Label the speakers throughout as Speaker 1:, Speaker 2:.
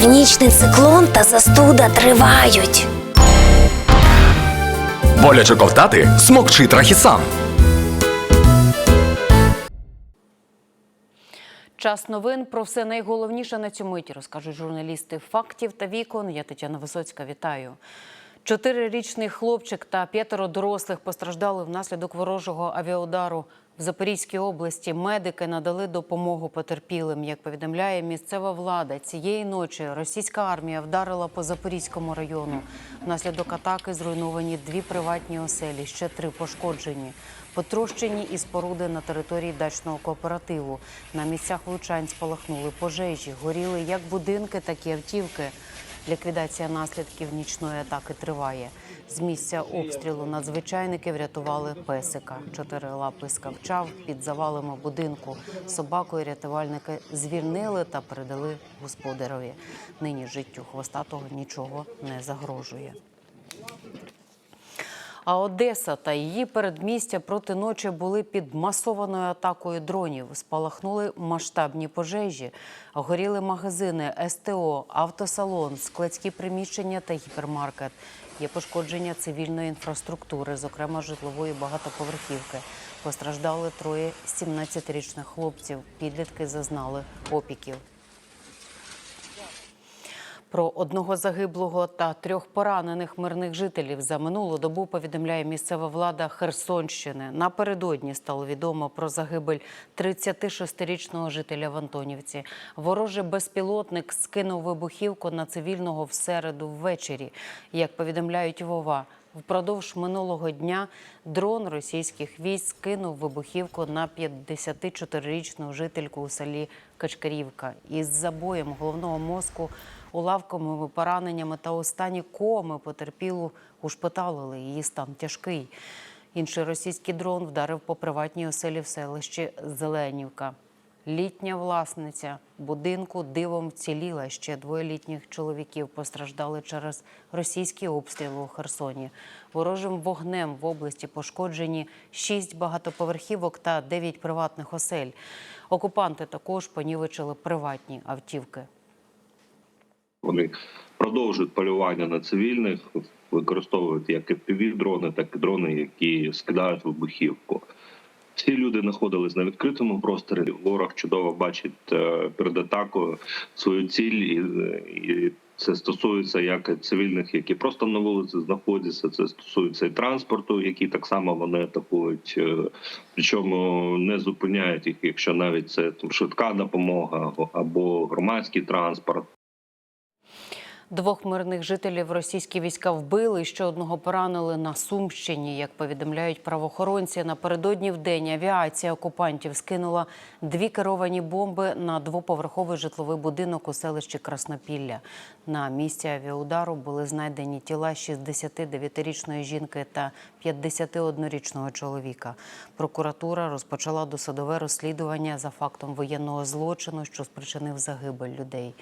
Speaker 1: Північний циклон та застуда тривають.
Speaker 2: Боляче ковтати смокчи трахісан.
Speaker 3: Час новин про все найголовніше на цю миті розкажуть журналісти фактів та вікон. Я Тетяна Висоцька. Вітаю. Чотирирічний хлопчик та п'ятеро дорослих постраждали внаслідок ворожого авіаудару в Запорізькій області. Медики надали допомогу потерпілим. Як повідомляє місцева влада, цієї ночі російська армія вдарила по Запорізькому району. Внаслідок атаки зруйновані дві приватні оселі, ще три пошкоджені. Потрощені і споруди на території дачного кооперативу. На місцях влучань спалахнули пожежі, горіли як будинки, так і автівки. Ліквідація наслідків нічної атаки триває. З місця обстрілу надзвичайники врятували песика. Чотирилапий скавчав під завалами будинку. Собаку і рятувальники звільнили та передали господарові. Нині життю хвостатого нічого не загрожує. А Одеса та її передмістя проти ночі були під масованою атакою дронів. Спалахнули масштабні пожежі, горіли магазини, СТО, автосалон, складські приміщення та гіпермаркет. Є пошкодження цивільної інфраструктури, зокрема житлової багатоповерхівки. Постраждали троє 17-річних хлопців. Підлітки зазнали опіків. Про одного загиблого та трьох поранених мирних жителів за минулу добу повідомляє місцева влада Херсонщини. Напередодні стало відомо про загибель 36-річного жителя в Антонівці. Ворожий безпілотник скинув вибухівку на цивільного в середу ввечері. Як повідомляють Вова, Впродовж минулого дня дрон російських військ скинув вибухівку на 54-річну жительку у селі Качкарівка. Із забоєм головного мозку, уламковими пораненнями та у стані коми потерпілу ушпиталили. Її стан тяжкий. Інший російський дрон вдарив по приватній оселі в селищі Зеленівка. Літня власниця будинку дивом вціліла. Ще двоє літніх чоловіків постраждали через російські обстріли у Херсоні. Ворожим вогнем в області пошкоджені шість багатоповерхівок та дев'ять приватних осель. Окупанти також понівечили приватні автівки.
Speaker 4: Вони продовжують полювання на цивільних, використовують як fpv дрони, так і дрони, які скидають вибухівку. Всі люди знаходились на відкритому просторі. Ворог чудово бачить е, перед атакою свою ціль, і, і це стосується як цивільних, які просто на вулиці знаходяться. Це стосується і транспорту, які так само вони атакують. е, Причому не зупиняють їх, якщо навіть це там швидка допомога або громадський транспорт.
Speaker 3: Двох мирних жителів російські війська вбили, ще одного поранили на Сумщині. Як повідомляють правоохоронці, напередодні в день авіація окупантів скинула дві керовані бомби на двоповерховий житловий будинок у селищі Краснопілля. На місці авіаудару були знайдені тіла 69-річної жінки та 51-річного чоловіка. Прокуратура розпочала досудове розслідування за фактом воєнного злочину, що спричинив загибель людей.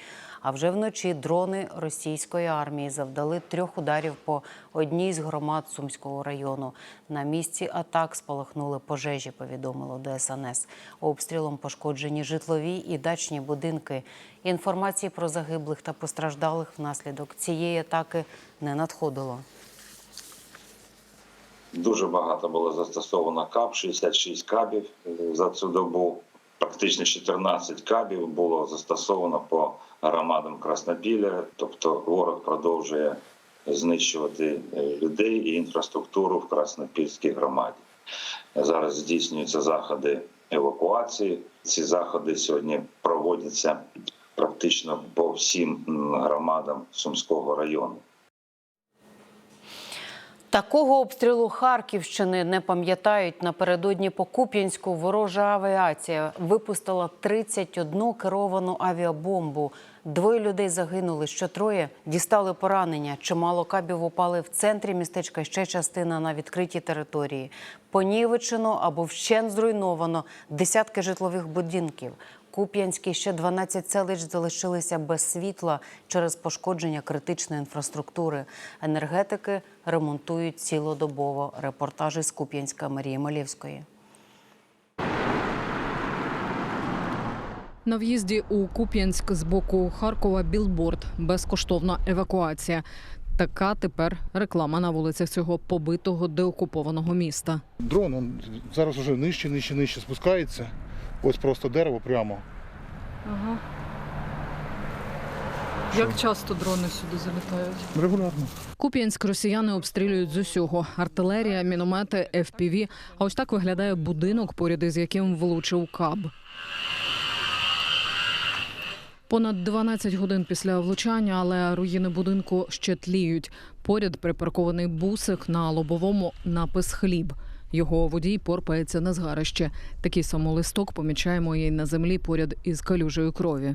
Speaker 3: А вже вночі дрони російської армії завдали трьох ударів по одній з громад Сумського району. На місці атак спалахнули пожежі, повідомило ДСНС. Обстрілом пошкоджені житлові і дачні будинки. Інформації про загиблих та постраждалих внаслідок цієї атаки не надходило.
Speaker 5: Дуже багато було застосовано кап, 66 кабів е, за цю добу. Практично 14 кабів було застосовано по громадам Краснопілля. Тобто ворог продовжує знищувати е, людей і інфраструктуру в Краснопільській громаді. Зараз здійснюються заходи евакуації. Ці заходи сьогодні проводяться практично по всім громадам Сумського району.
Speaker 3: Такого обстрілу Харківщини не пам'ятають напередодні по Куп'янську. Ворожа авіація випустила 31 керовану авіабомбу. Двоє людей загинули, ще троє дістали поранення. Чимало кабів упали в центрі містечка. Ще частина на відкритій території. Понівечено або вщен зруйновано десятки житлових будинків. Куп'янській ще 12 селищ залишилися без світла через пошкодження критичної інфраструктури. Енергетики ремонтують цілодобово. Репортажі з Куп'янська Марії Малєвської.
Speaker 6: На в'їзді у Куп'янськ з боку Харкова білборд безкоштовна евакуація. Така тепер реклама на вулицях цього побитого деокупованого міста.
Speaker 7: Дрон он зараз вже нижче, нижче, нижче спускається. Ось просто дерево прямо.
Speaker 6: Ага. Як часто дрони сюди залітають?
Speaker 7: Регулярно.
Speaker 6: Куп'янськ росіяни обстрілюють з усього: артилерія, міномети, FPV. А ось так виглядає будинок, поряд із яким влучив каб. Понад 12 годин після влучання, але руїни будинку ще тліють. Поряд припаркований бусик на лобовому напис хліб. Його водій порпається на згарище. Такий самолисток помічаємо і на землі поряд із калюжею крові.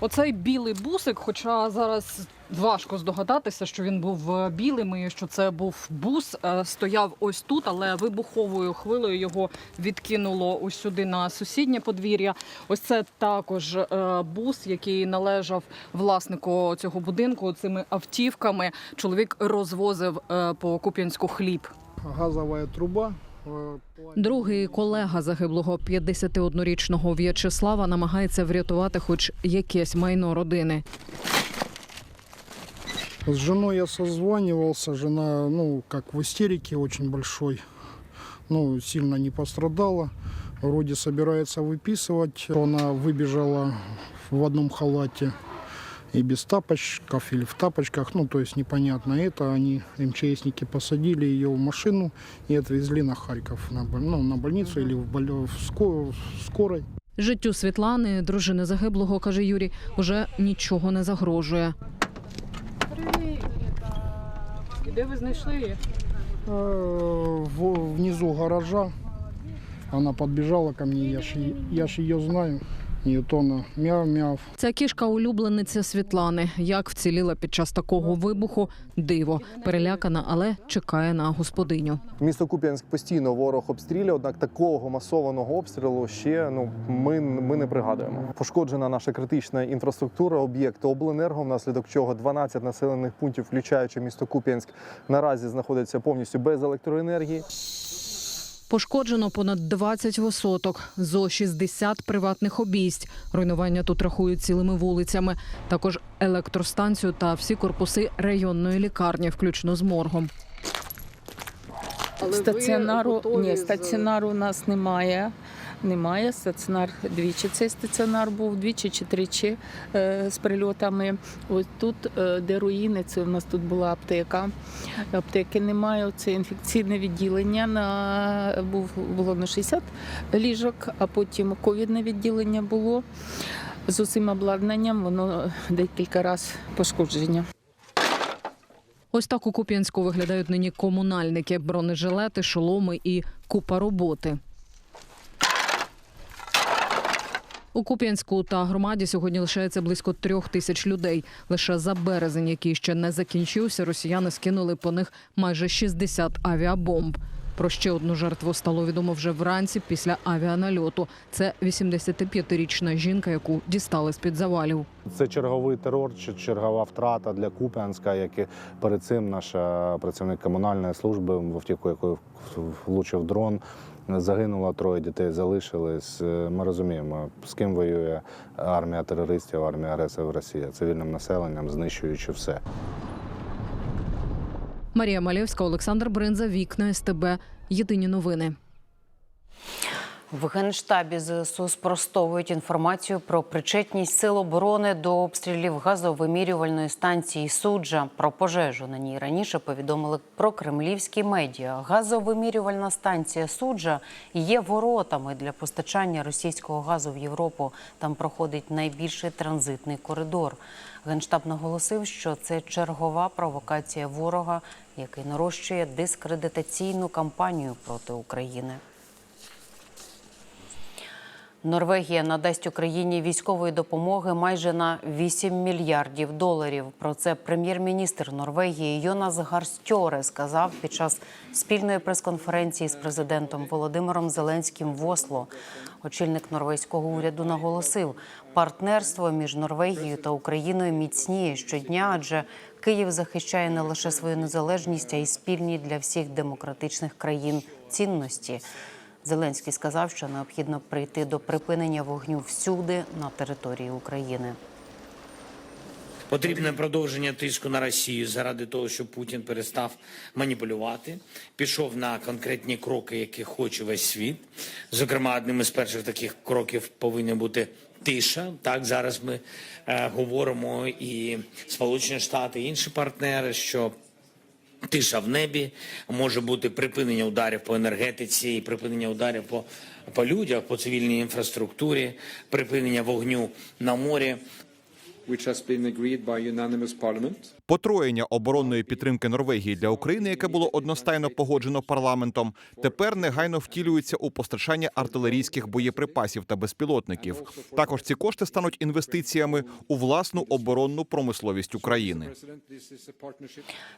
Speaker 6: Оцей білий бусик, хоча зараз важко здогадатися, що він був е, білим і що це був бус, е, стояв ось тут, але вибуховою хвилею його відкинуло ось сюди на сусіднє подвір'я. Ось це також е, бус, який належав власнику цього будинку. Цими автівками чоловік розвозив по Куп'янську хліб
Speaker 8: газовая труба. э,
Speaker 6: Другий колега загиблого 51-річного В'ячеслава намагається врятувати хоч якесь майно родини.
Speaker 8: С женой я созванивался, жена, ну, как в истерике очень большой, ну, сильно не пострадала. Вроде собирается выписывать. Она выбежала в одном халате и без тапочков или в тапочках, ну, то есть непонятно это. Они, МЧСники, посадили ее в машину и отвезли на Харьков, на, боль- ну, на больницу или в, боль- в в скорой.
Speaker 6: Життю Світлани, дружини загиблого, каже Юрій, уже нічого не загрожує. Привіт! І де ви знайшли її?
Speaker 8: В- внизу гаража. Она подбежала ко мне, я ж, е- я ж ее знаю. И вот она мяу-мяу.
Speaker 6: Ця кішка улюблениця Світлани. Як вціліла під час такого вибуху? Диво. Перелякана, але чекає на господиню.
Speaker 9: Місто Куп'янськ постійно ворог обстрілює, однак такого масованого обстрілу ще ну ми, ми не пригадуємо. Пошкоджена наша критична інфраструктура, об'єкти обленерго, внаслідок чого 12 населених пунктів, включаючи місто Куп'янськ, наразі знаходяться повністю без електроенергії.
Speaker 6: Пошкоджено понад 20 висоток, зо 60 приватних обійсть. Руйнування тут рахують цілими вулицями. Також електростанцію та всі корпуси районної лікарні, включно з моргом.
Speaker 10: Стаціонару ні, стаціонару у нас немає. Немає стаціонар двічі. Цей стаціонар був двічі чи тричі е, з прильотами. Ось тут, е, де руїни, це у нас тут була аптека. Аптеки немає. Це інфекційне відділення. На був було на 60 ліжок, а потім ковідне відділення було з усім обладнанням. Воно декілька разів пошкодження.
Speaker 6: Ось так у Куп'янську виглядають нині комунальники, бронежилети, шоломи і купа роботи. У Куп'янську та громаді сьогодні лишається близько трьох тисяч людей. Лише за березень, який ще не закінчився, росіяни скинули по них майже 60 авіабомб. Про ще одну жертву стало відомо вже вранці після авіанальоту. Це 85-річна жінка, яку дістали з під завалів.
Speaker 11: Це черговий терор чи чергова втрата для Куп'янська, як і перед цим наша працівник комунальної служби, в автівку якої влучив дрон. Загинуло троє дітей, залишились. Ми розуміємо, з ким воює армія терористів, армія агресорів Росія, цивільним населенням, знищуючи все.
Speaker 6: Марія Малєвська, Олександр Бринза, Вікна СТБ. Єдині новини.
Speaker 3: В Генштабі ЗСУ спростовують інформацію про причетність сил оборони до обстрілів газовимірювальної станції суджа. Про пожежу на ній раніше повідомили про кремлівські медіа. Газовимірювальна станція суджа є воротами для постачання російського газу в Європу. Там проходить найбільший транзитний коридор. Генштаб наголосив, що це чергова провокація ворога, який нарощує дискредитаційну кампанію проти України. Норвегія надасть Україні військової допомоги майже на 8 мільярдів доларів. Про це прем'єр-міністр Норвегії Йонас Гарстьоре сказав під час спільної прес-конференції з президентом Володимиром Зеленським в Осло. Очільник норвезького уряду наголосив, партнерство між Норвегією та Україною міцніє щодня, адже Київ захищає не лише свою незалежність, а й спільні для всіх демократичних країн цінності. Зеленський сказав, що необхідно прийти до припинення вогню всюди на території України.
Speaker 12: Потрібне продовження тиску на Росію заради того, щоб Путін перестав маніпулювати, пішов на конкретні кроки, які хоче весь світ. Зокрема, одним із перших таких кроків повинна бути тиша. Так зараз ми е, говоримо і Сполучені Штати, і інші партнери, що Тиша в небі може бути припинення ударів по енергетиці, припинення ударів по, по людях, по цивільній інфраструктурі, припинення вогню на морі.
Speaker 13: Потроєння оборонної підтримки Норвегії для України, яке було одностайно погоджено парламентом, тепер негайно втілюється у постачання артилерійських боєприпасів та безпілотників. Також ці кошти стануть інвестиціями у власну оборонну промисловість України.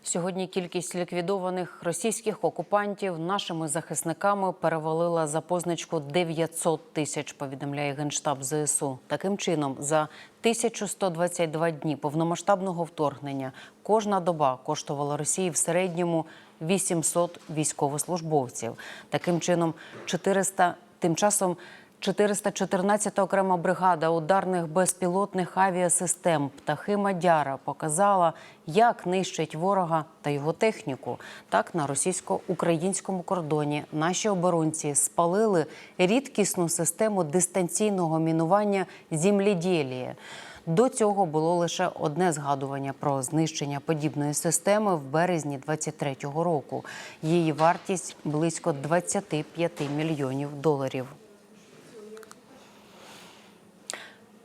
Speaker 3: Сьогодні кількість ліквідованих російських окупантів нашими захисниками перевалила за позначку 900 тисяч. Повідомляє генштаб ЗСУ. Таким чином, за 1122 дні повномасштабного вторгнення кожна доба коштувала Росії в середньому 800 військовослужбовців. Таким чином, 400, тим часом 414 окрема бригада ударних безпілотних авіасистем птахи Мадяра показала, як нищить ворога та його техніку. Так на російсько-українському кордоні наші оборонці спалили рідкісну систему дистанційного мінування «Зімлєдєліє». До цього було лише одне згадування про знищення подібної системи в березні 23-го року. Її вартість близько 25 мільйонів доларів.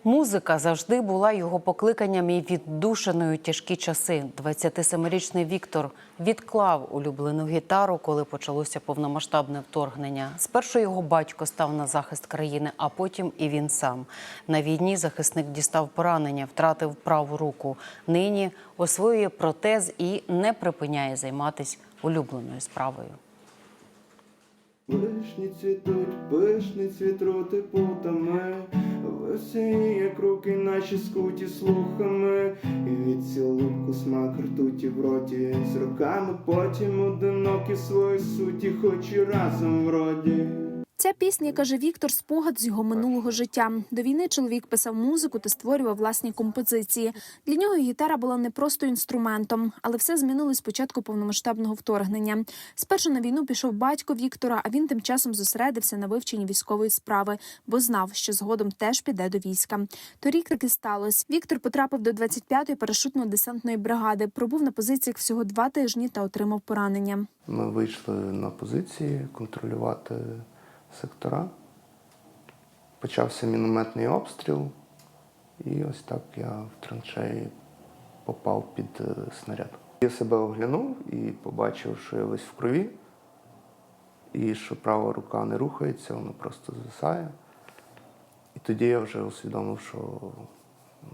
Speaker 3: Музика завжди була його покликанням і віддушиною тяжкі часи. 27-річний Віктор відклав улюблену гітару, коли почалося повномасштабне вторгнення. Спершу його батько став на захист країни, а потім і він сам. На війні захисник дістав поранення, втратив праву руку. Нині освоює протез і не припиняє займатися улюбленою справою.
Speaker 14: Вишні цвітуть, пишні цвітрути путами, Як руки наші скуті слухами, І від цілунку смак ртуті в роті, З роками потім одинокі свої суті, хоч і разом вроді.
Speaker 15: Ця пісня, каже Віктор, спогад з його минулого життя. До війни чоловік писав музику та створював власні композиції. Для нього гітара була не просто інструментом, але все змінилось початку повномасштабного вторгнення. Спершу на війну пішов батько Віктора, а він тим часом зосередився на вивченні військової справи, бо знав, що згодом теж піде до війська. Торік таки сталося. Віктор потрапив до 25-ї парашутно-десантної бригади. Пробув на позиціях всього два тижні та отримав поранення.
Speaker 14: Ми вийшли на позиції контролювати сектора. Почався мінометний обстріл, і ось так я в траншеї попав під е, снаряд. Я себе оглянув і побачив, що я весь в крові, і що права рука не рухається, вона просто звисає. І тоді я вже усвідомив, що ну,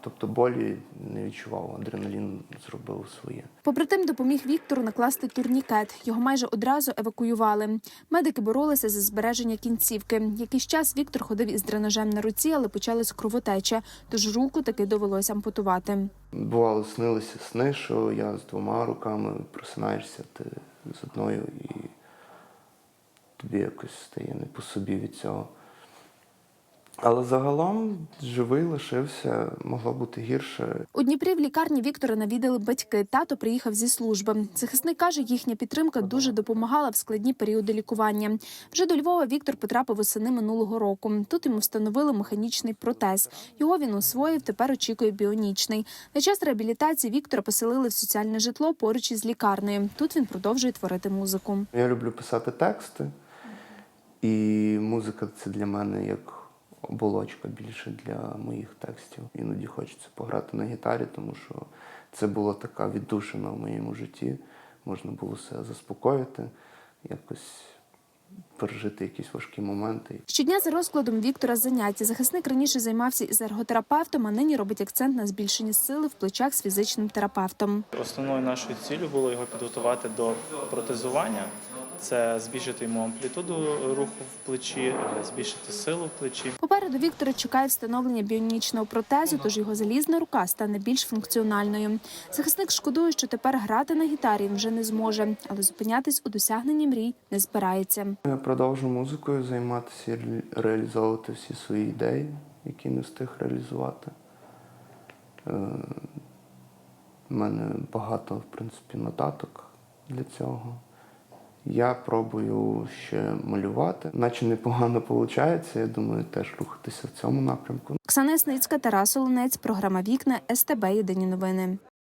Speaker 14: тобто болі не відчував, адреналін зробив своє.
Speaker 15: Побратим допоміг Віктору накласти турнікет. Його майже одразу евакуювали. Медики боролися за збереження кінцівки. Якийсь час Віктор ходив із дренажем на руці, але почалась кровотеча, тож руку таки довелося ампутувати.
Speaker 14: Бувало, снилися сни, що я з двома руками просинаєшся ти з одною і тобі якось стає не по собі від цього. Але загалом живий лишився, могло бути гірше.
Speaker 15: У Дніпрі в лікарні Віктора навідали батьки. Тато приїхав зі служби. Захисник каже, їхня підтримка дуже допомагала в складні періоди лікування. Вже до Львова Віктор потрапив восени минулого року. Тут йому встановили механічний протез. Його він освоїв. Тепер очікує біонічний. На час реабілітації Віктора поселили в соціальне житло поруч із лікарнею. Тут він продовжує творити музику.
Speaker 14: Я люблю писати тексти, і музика це для мене як оболочка більше для моїх текстів. Іноді хочеться пограти на гітарі, тому що це була така віддушина в моєму житті. Можна було себе заспокоїти, якось пережити якісь важкі моменти.
Speaker 15: Щодня за розкладом Віктора заняття. Захисник раніше займався із ерготерапевтом, а нині робить акцент на збільшенні сили в плечах з фізичним терапевтом.
Speaker 16: Основною нашою ціллю було його підготувати до протезування. Це збільшити йому амплітуду руху в плечі, е, збільшити силу в плечі.
Speaker 15: Попереду Віктора чекає встановлення біонічного протезу, тож його залізна рука стане більш функціональною. Захисник шкодує, що тепер грати на гітарі вже не зможе, але зупинятись у досягненні мрій не збирається.
Speaker 14: Я продовжу музикою займатися реалізовувати всі свої ідеї, які не встиг реалізувати. Е, У мене багато, в принципі, нотаток для цього. Я пробую ще малювати, наче непогано виходить. Я думаю, теж рухатися в цьому напрямку.
Speaker 15: Оксана Ясницька, Тарас Олонець, програма Вікна СТБ Єдині новини.